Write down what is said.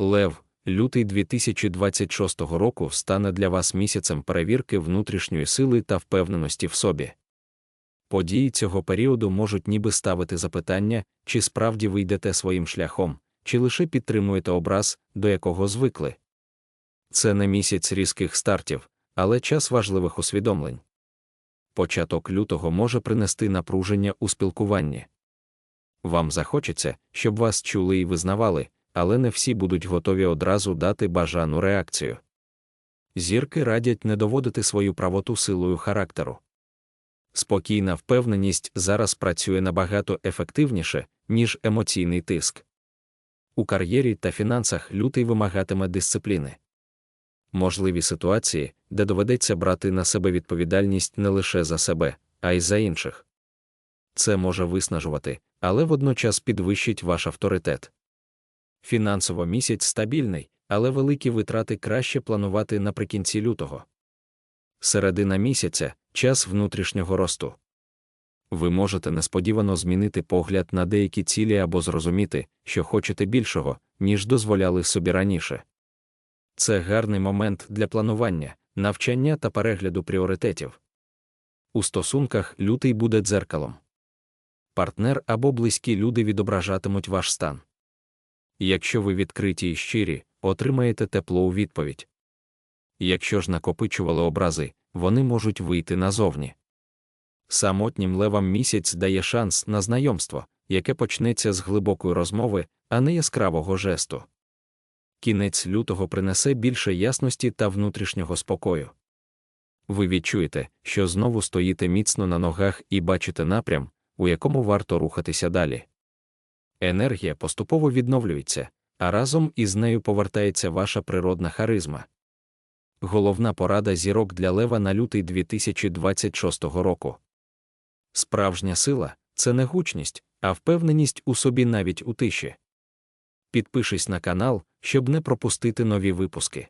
Лев, лютий 2026 року стане для вас місяцем перевірки внутрішньої сили та впевненості в собі. Події цього періоду можуть ніби ставити запитання, чи справді ви йдете своїм шляхом, чи лише підтримуєте образ, до якого звикли. Це не місяць різких стартів, але час важливих усвідомлень. Початок лютого може принести напруження у спілкуванні. Вам захочеться, щоб вас чули і визнавали, але не всі будуть готові одразу дати бажану реакцію. Зірки радять не доводити свою правоту силою характеру. Спокійна впевненість зараз працює набагато ефективніше, ніж емоційний тиск. У кар'єрі та фінансах лютий вимагатиме дисципліни. Можливі ситуації, де доведеться брати на себе відповідальність не лише за себе, а й за інших. Це може виснажувати, але водночас підвищить ваш авторитет. Фінансово місяць стабільний, але великі витрати краще планувати наприкінці лютого. Середина місяця час внутрішнього росту. Ви можете несподівано змінити погляд на деякі цілі або зрозуміти, що хочете більшого, ніж дозволяли собі раніше. Це гарний момент для планування, навчання та перегляду пріоритетів. У стосунках лютий буде дзеркалом. Партнер або близькі люди відображатимуть ваш стан. Якщо ви відкриті і щирі, отримаєте тепло у відповідь. Якщо ж накопичували образи, вони можуть вийти назовні. Самотнім левам місяць дає шанс на знайомство, яке почнеться з глибокої розмови, а не яскравого жесту. Кінець лютого принесе більше ясності та внутрішнього спокою. Ви відчуєте, що знову стоїте міцно на ногах і бачите напрям, у якому варто рухатися далі. Енергія поступово відновлюється, а разом із нею повертається ваша природна харизма. Головна порада зірок для лева на лютий 2026 року. Справжня сила це не гучність, а впевненість у собі навіть у тиші. Підпишись на канал, щоб не пропустити нові випуски.